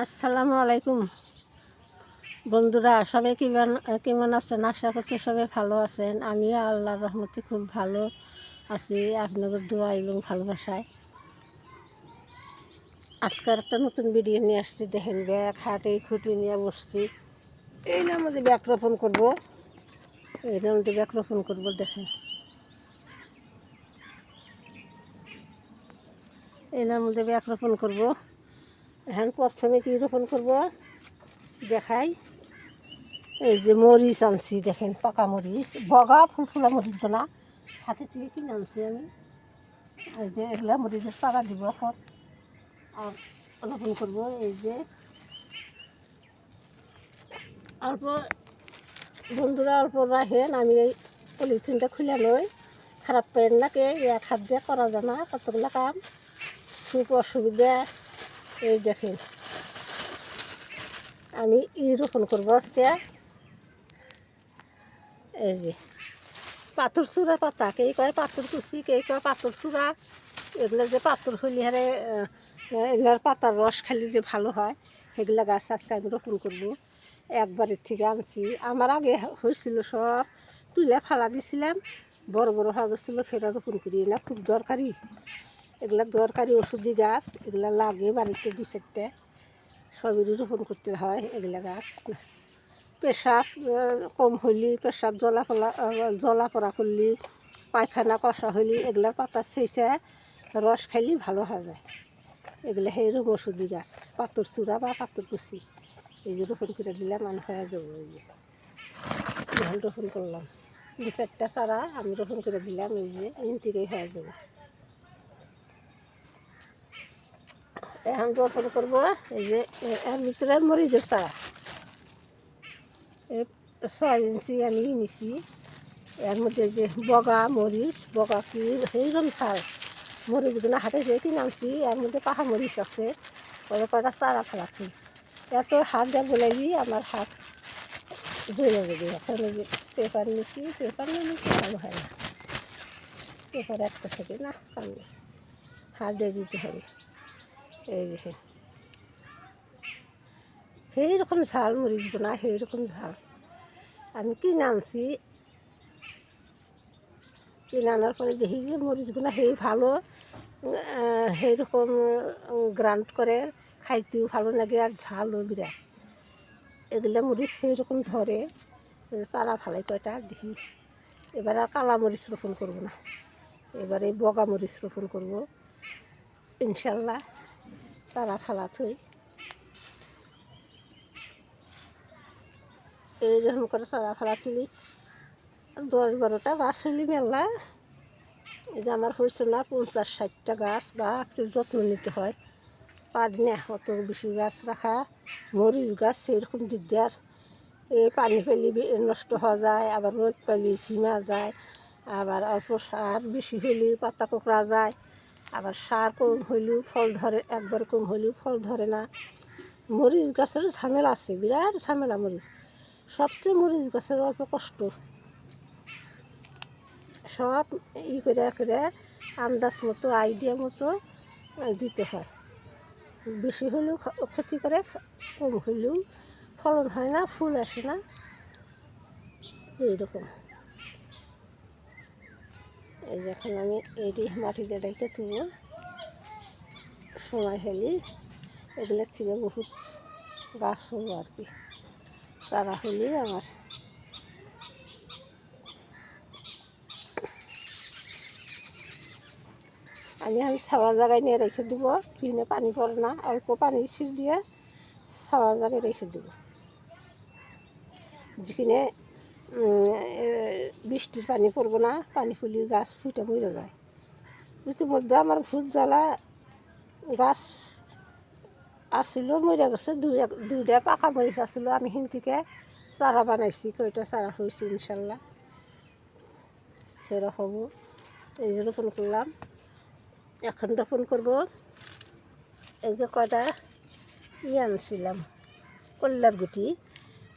আসসালামু আলাইকুম। বন্ধুরা, সবাই কেমন কেমন আছেন? আশা করছি সবাই ভালো আছেন। আমিও আল্লাহর রহমতে খুব ভালো আছি, আপনাদের দোয়া এবং ভালোবাসায়। আজকের একটা নতুন ভিডিও নিয়ে আসছি। দেখেন, ব্যাগ হাটে খুঁটি নিয়ে বসছি। এই নার মধ্যে ব্যাগ রোপণ করব। এই নার মধ্যে ব্যাগ রোপণ করব, দেখেন। এই নার মধ্যে ব্যাগ রোপণ করব। এখন প্রথমে কি রোপণ করব? দেখাই। এই যে মরিচ আনছি, দেখেন, পাকা মরিচ। বগা ফুলফুলা মরিচ গোনা হাতে থেকে কিনে আনছি আমি। এই যে এগুলা মরিচের চারা দিব এখন। আর রোপণ করব এই যে। অল্প, বন্ধুরা, অল্প রাখেন। আমি এই পলিথিনটা খুলে লই। খারাপ পেন নাকে এক হাত দিয়ে করা যায় না। কতগুলো কাম? খুব অসুবিধা এই দেখেন। আমি ই রোপণ করব আজকে। এই যে, পাথর চূড়া পাতা, কে কয় পাথর কুচি কে কয় পাথর চূড়া। এগুলো যে পাথর হইলে হারে এগুলার পাতার রস খালি যে ভালো হয়, সেগুলা গাছ আজকে আমি রোপণ করব। একবারের থেকে আনছি। আমার আগে হয়েছিল সব তুলে ফালা দিছিলাম, বড় বড় হয়ে গেছিল, ফেরা রোপণ করি না, খুব দরকারি। এগুলা দরকারি ওষুধি গাছ, এগুলা লাগে বাড়িতে দু চারটে। সবেরই রোপণ করতে হয় এগুলা গাছ। পেশাব কম হইলি পেশাব জ্বলা ফলা জ্বলা পড়া করলি, পায়খানা কষা হইলি এগুলার পাতা সেইছে রস খাইলি ভালো হয়ে যায়। এগুলো সেইরকম ওষুধি গাছ পাতর চূড়া বা পাতর কুচি। এই যে রোপণ করে দিলে মানুষ হয়ে যাব এই যে। রোপণ করলাম। তিন চারটা চারা আমি রোপণ করে দিলাম, এই যে এখান থেকেই হয়ে যাব। এখন রোপণ করব। এই যে এর ভিতরে মরিচের চারা ছয় ইঞ্চি আমি নিছি। এর মধ্যে যে বগা মরিচ, বগা কি সেইরকম চাল মরিচগুলো হাতে দিয়ে কিনে আনছি এর মধ্যে পাহা মরিচ আছে। ওই কটা চারা ফেলাচ্ছি এত হাত দিয়ে বলাইবি আমার হাত ধুয়ে যাবে এখন যে পেপার নিচ্ছি পেপার নিয়ে নিচ্ছি ভালো হয় না। পেপার একটা থাকে না কামড়ে হাত দিয়ে দিতে হবে। এই যে সেই রকম ঝাল মরিচ বোনা সেই রকম ঝাল। আমি কিনে আনছি? কিনে আনার পরে দেখি যে মরিচগুলো সেই ভালো আহ, সেই রকম গ্রান্ড করে খাইতেও ভালো লাগে আর ঝালও বিরাট। এগুলো মরিচ সেই রকম ধরে চারা ফালাই কয়টা দেখি। এবার আর কালা মরিচ রোপণ করব না। এবারে বগা মরিচ রোপণ করব ইনশাল্লাহ। তারা খালা থই এইরকম করে তারা খালা তুলি। দশ বারোটা গাছ হলি মেলা। এই যে আমার হয়েছে না পঞ্চাশ ষাটটা গাছ, বা একটু যত্ন নিতে হয়। পারি না অত বেশি গাছ রাখা। মরিচ গাছ, সেরকম দিকদার এই পানি ফেলি নষ্ট হওয়া যায়, আবার রোদ পেলি ঝিমা যায়, আবার অল্প সার বেশি হইলে পাতা কোকড়া যায়। আবার সার কম হইলেও ফল ধরে, একবার কম হইলেও ফল ধরে না। মরিচ গাছের ঝামেলা আছে, বিরাট ঝামেলা মরিচ। সবচেয়ে মরিচ গাছের অল্প কষ্ট। সব ই করে করে আন্দাজ মতো, আইডিয়া মতো দিতে হয়। বেশি হলেও ক্ষতি করে কম হলেও ফলন হয় না, ফুল আসে না। এইরকম। এই যে এখন আমি এটি মাটিতে রেখে তুলব সময় হলে এগুলোর থেকে বহুত গাছ হব আর কি। চারা হলে আমার। আমি আমি ছাওয়া জায়গায় নিয়ে রেখে দেবো। চিনে পানি পড়ে না, অল্প পানি ছিট দিয়ে ছাওয়া জায়গায় রেখে দেবো। যেখানে বৃষ্টির পানি পড়ব না, পানি ফুলি গাছ ফুটে মরে যায়। ইতিমধ্যে আমার ফুল জ্বালা গাছ আসছিল মরে গেছে এক- দুইটা পাকা মরিচ আসছিল আমি হিন থেকে চারা বানাইছি, কয়টা চারা হয়েছে ইনশাল্লাহ। সেরকম এই যে রোপণ করলাম, এখন রোপণ করব, এই যে কয়টা ই আনছিলাম কল্যার গুটি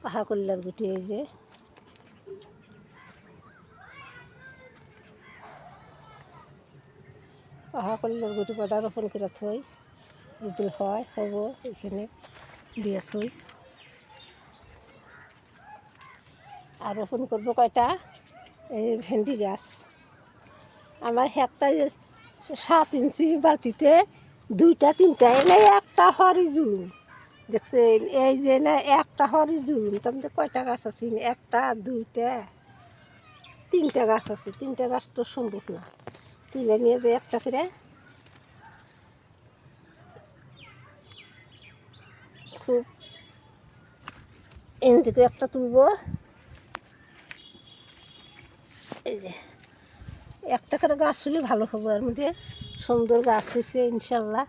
পাহা কল্যার গুটি, এই যে। পাহা কল্যার গুটি কটা রোপণ করে থই যদি হয়, হব এখানে দিয়ে থই আর রোপণ করব কয়টা, এই ভেন্ডি গাছ। আমার একটা যে সাত ইঞ্চি বালতিতে দুইটা, তিনটা, এনে একটা হরি জুলুম। দেখছেন এই যে না একটা হরি জুলুম। তোমাদের কয়টা গাছ আছে একটা, দুইটা, তিনটা গাছ আছে তিনটা গাছ তো সম্ভব না। তুলে নিয়ে যে একটা করে। খুব এন থেকে একটা তুলবো। এই যে, একটা করে গাছ হলে ভালো হবে, এর মধ্যে সুন্দর গাছ হয়েছে, ইনশাল্লাহ।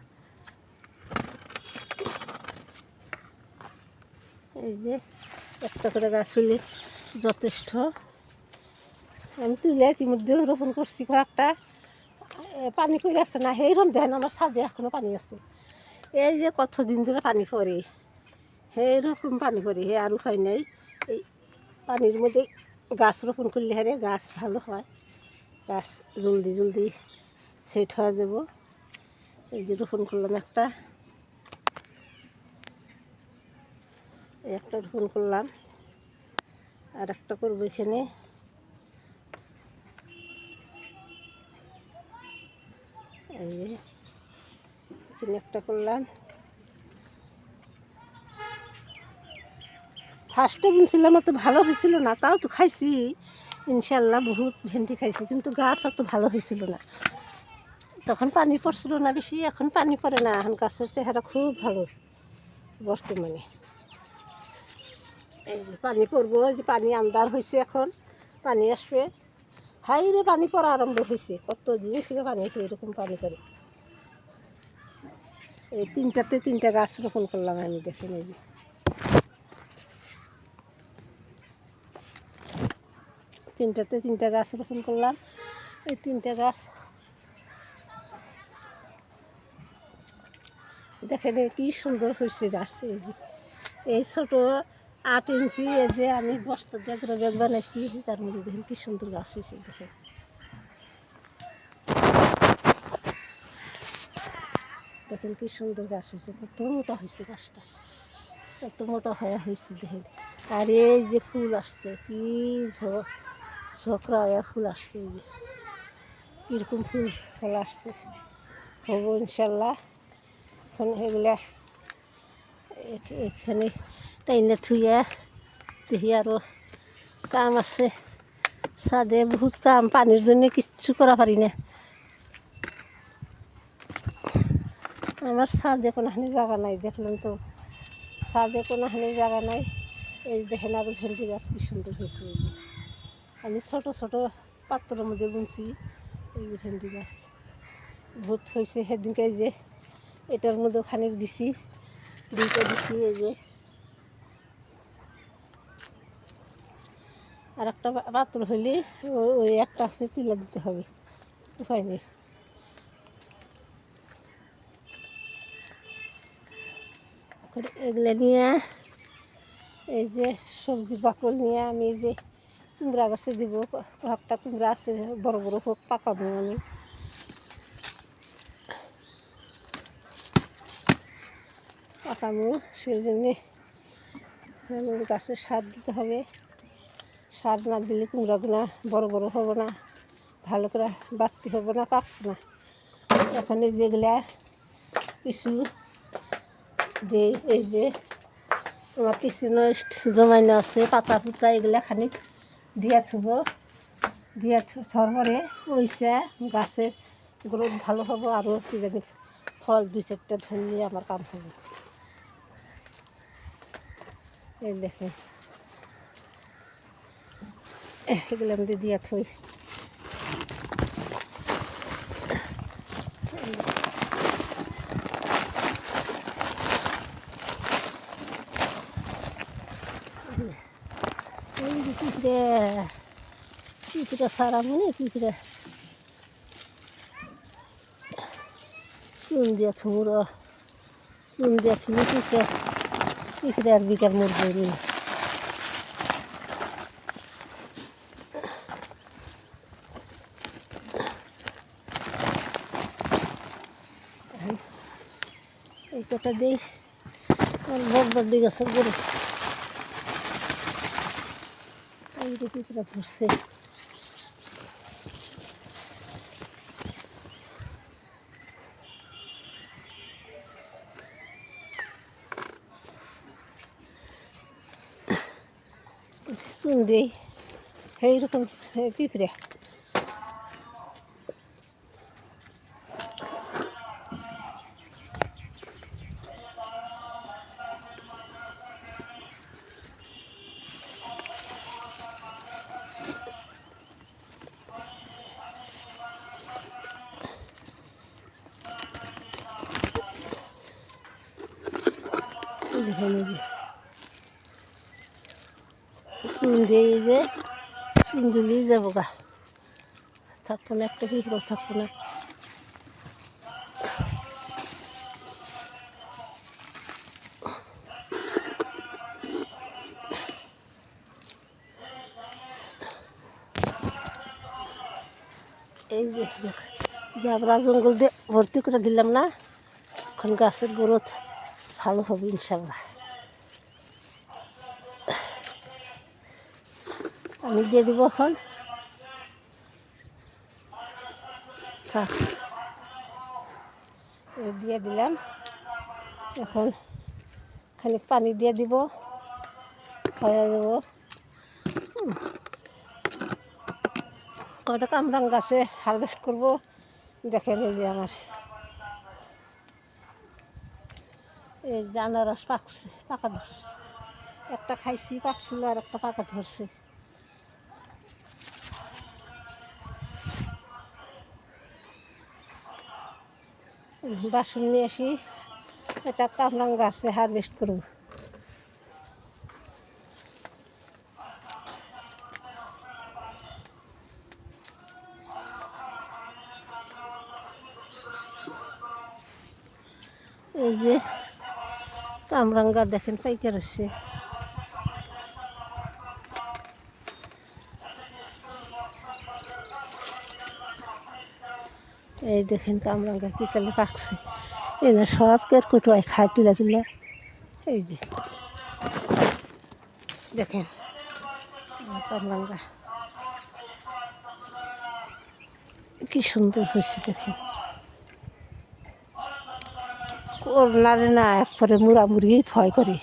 এই যে, একটা করে গাছ হলে যথেষ্ট। আমি তুলে ইতিমধ্যে রোপণ করছি কয়েকটা। পানি পড়ে আছে না সেইরকম দেখেন আমার ছাদে এখনও পানি আছে। এই যে কতদিন ধরে পানি পড়ে সেইরকম পানি পড়ে, হে আর উপায় নেই। এই পানির মধ্যে গাছ রোপণ করলে হারে গাছ ভালো হয়। গাছ জলদি জলদি সেট হয়ে যাব। এই যে রোপণ করলাম একটা। একটা রোপণ করলাম। আর একটা করব এখানে। এই যে এখানে একটা করলাম। ফার্স্টে বুনছিলাম অত ভালো হয়েছিল না, তাও তো খাইছি। ইনশাল্লাহ বহুত ভেন্ডি খাইছি, কিন্তু গাছ অত ভালো হয়েছিল না। তখন পানি পড়ছিল না বেশি, এখন পানি পড়ে না, এখন গাছের চেহারা খুব ভালো বর্তমানে। এই যে পানি পড়ব যে পানি আন্দার হয়েছে এখন, পানি আসবে। হাইরে পানি পড়া আরম্ভ হয়েছে। কত দিন থেকে পানি আসবে এরকম পানি করে এই তিনটাতে তিনটা গাছ রোপণ করলাম আমি দেখে নেই তিনটাতে তিনটা গাছ রোপণ করলাম। এই তিনটা গাছ। দেখেন কি সুন্দর হয়েছে গাছ এই ছোট আট ইঞ্চি, এই যে আমি বস্তা দিয়ে করে ব্যাগ বানাইছি, তার মধ্যে দেখেন কি সুন্দর গাছ হয়েছে, দেখেন। দেখেন কি সুন্দর গাছ হয়েছে, কত মোটা হয়েছে গাছটা। কত মোটা হয়ে হয়েছে, দেখেন। আর এই যে ফুল আসছে, কি ঝ- ঝকড়া ফুল আসছে, এই যে। কীরকম ফুল, ফল আসছে। হব ইনশাল্লাহ। এখন এগুলা এখানে টাইনে থুইয়া দেখি আরও কাম আছে। ছাদে বহুত কাম পানির জন্য কিচ্ছু করা পারি না। আমার ছাদে কোনোখানি জায়গা নাই দেখলেন তো। ছাদে কোনোখানি জায়গা নাই। এই দেখেন আরও ভেন্ডি গাছ কি সুন্দর হয়েছে। আমি ছোট ছোট পাত্রের মধ্যে বুনছি এই ভেন্ডি গাছ। ভূত হয়েছে সেদিনকে যে এটার মধ্যে খানিক দিছি, দুইটা দিছি এই যে। আর একটা পাত্র হইলে ওই একটা আছে তুলে দিতে হবে। উপায় নেই। এগুলো নিয়ে, এই যে সবজি বাকল নিয়ে আমি যে কুমড়া গাছে দিব। কয়েকটা কুমড়া আছে, বড় বড় হোক পাকাবো আমি। পাকাবো, সেই জন্যে গাছে সার দিতে হবে। সার না দিলে কুমড়াগুলো বড় বড় হবে না, ভালো করে বাড়তি হবে না পাক না। এখন যেগুলা কিছু যে এই যে আমার কিছু নষ্ট জমাইনো আছে, পাতা পুতা এগুলা খানিক দিয়া থুব, দিয়া থর পরে ওইসা গাছের গ্রোথ ভালো হবে আরও কি জানি ফল দুই চারটা ধরলে আমার কাম হবে। এই দেখেন। এগুলো আমি দিয়া থই এই যে পিঁপড়ে পিঁপড়ে সারা মনে পিঁপড়ে চুন দিয়া ছুমুর চুন দিয়া ছুমু পিঁপড়ে পিঁপড়ে আর বিকার মরবে নি কটা দিই আর বড় বড় গাছের গরু এই যে পিঁপড়া ধরছে চুন দিই সেইরকম পিঁপড়ে দেখুন এই যে। চুন দিয়ে এই যে চুন দিলেই যাব গা। থাকব না একটা পিঁপড়ো থাকব না এই যে জাবরা জঙ্গল দিয়ে ভর্তি করে দিলাম না, এখন গাছের গ্রোথ ভালো হবে ইনশাল্লাহ আমি দিয়ে দিব এখন দিয়ে দিলাম এখন খানিক পানি দিয়ে দিব হয়ে দেবো উম। কয়টা কামরাং গাছে হারভেস্ট করব দেখেন এই যে আমার এই আনারস পাকছে, পাকা ধরছে। একটা খাইছি পাকছিল আর একটা পাকা ধরছে। বাসন নিয়ে আসি, এটা কামরাঙ্গা গাছে হারভেস্ট করব। কামরাঙ্গা দেখেন, পাইকার হচ্ছে। এই দেখেন কামরাঙ্গা কি কালে পাকছে। এই সব কেরকুটুয়ায় খায় তুলা তুলা। এই যে। দেখেন কামরাঙ্গা। কি সুন্দর হয়েছে দেখেন। করোনারে না একবারে মুড়ামুড়ি ভয় করে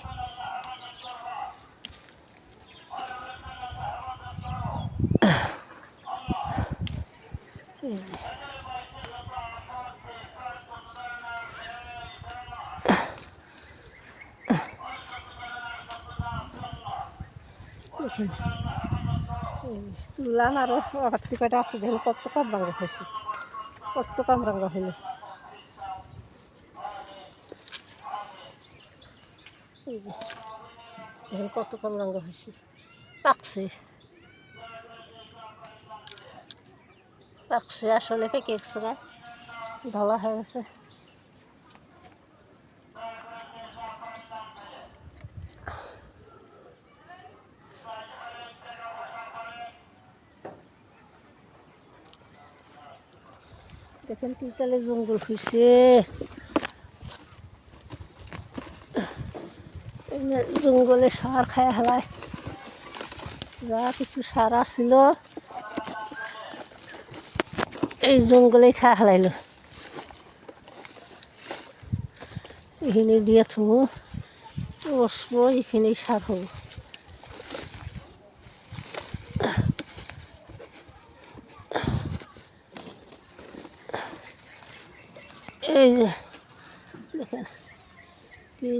তুললাম আরও আবার টিকাটা আছে দেখেন কত কামরাঙ্গা হয়েছে কত কামরাঙ্গা হইল এই যে, দেখেন কত কামরাঙ্গা হয়েছে? পাকছে। পাকছে, আসলে পেকে গেছে না। ধলা হয়ে গেছে। দেখেন কি তাহলে জঙ্গল হয়েছে জঙ্গলে সার খায় হেলায় যা কিছু সার আসছিল এই জঙ্গলে খায় হেলাইল এখানে দিয়ে থবো বসবো এখানেই সার হব। এই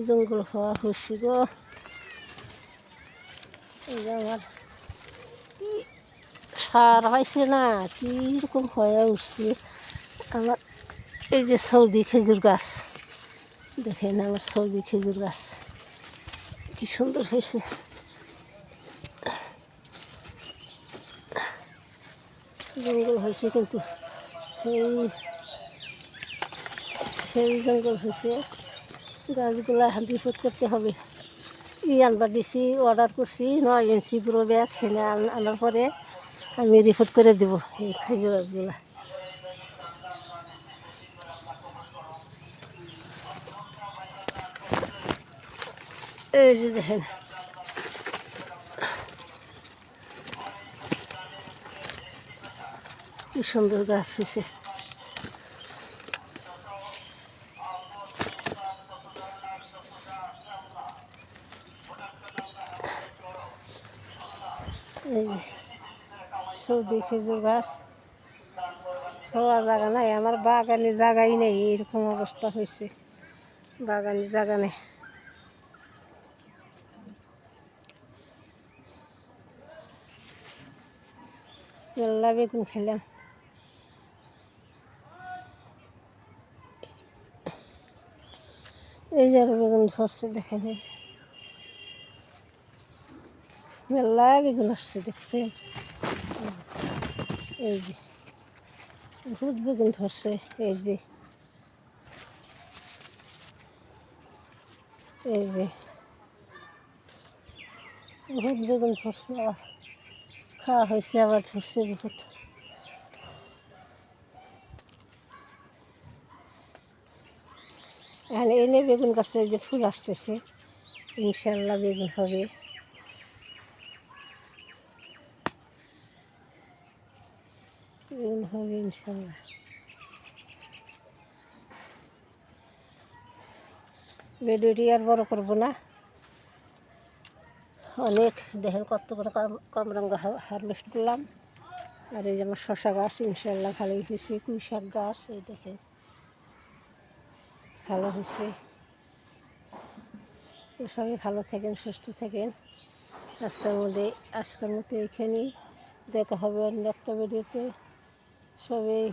জঙ্গল হওয়া হচ্ছে গো এই যে আমার কি সার হয়েছে না কি রকম হয়ে উঠছে আমার এই যে সৌদি খেজুর গাছ দেখেন আমার সৌদি খেজুর গাছ কি সুন্দর হয়েছে জঙ্গল হয়েছে কিন্তু সেই সেই জঙ্গল হয়েছে গাছগুলো রিপোর্ট করতে হবে। ই আনবার দিছি অর্ডার করছি, নয় ইঞ্চি পুরো ব্যাগ এনে আন- আনার পরে আমি রিপোর্ট করে দেবো এই খেজুর গাছগুলা। এই যে দেখেন। কি সুন্দর গাছ হয়েছে এই যে সৌদি খেজুর গাছ। ছোয়া জায়গা নাই, আমার বাগানে জায়গাই নেই, এরকম অবস্থা হয়েছে। বাগানে জায়গা নেই। মেলা বেগুন খেলাম। এই যে বেগুন ধরছে, দেখেন এই। মেলা বেগুন আসছে, দেখছেন? এই যে বহুত বেগুন ধরছে, এই যে। এই যে বহুত বেগুন ধরছে, আবার খাওয়া হয়েছে, আবার ধরছে এখানে এনে বেগুন গাছে যে ফুল আসতেছে, ইনশাল্লাহ বেগুন হবে বেগুন হবে ইনশাল্লাহ ভিডিওটি আর বড় করব না। অনেক দেখেন কত করে কমরঙ্গা হারভেস্ট করলাম। আর এই আমার শশা গাছ ইনশাল্লাহ ভালোই হয়েছে। কুই শাক গাছ, এই দেখেন। ভালো হয়েছে। তো সবাই ভালো থাকেন, সুস্থ থাকেন। আজকের মধ্যে, আজকের মতো এখানেই দেখা হবে অন্য একটা ভিডিওতে। সবাই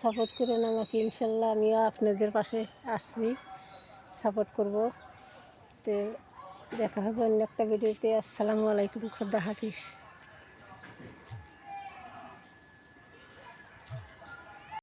সাপোর্ট করেন আমাকে, ইনশাল্লাহ আমিও আপনাদের পাশে আসছি সাপোর্ট করব। তো দেখা হবে অন্য একটা ভিডিওতে আসসালামু আলাইকুম, খুদ্া হাফিজ।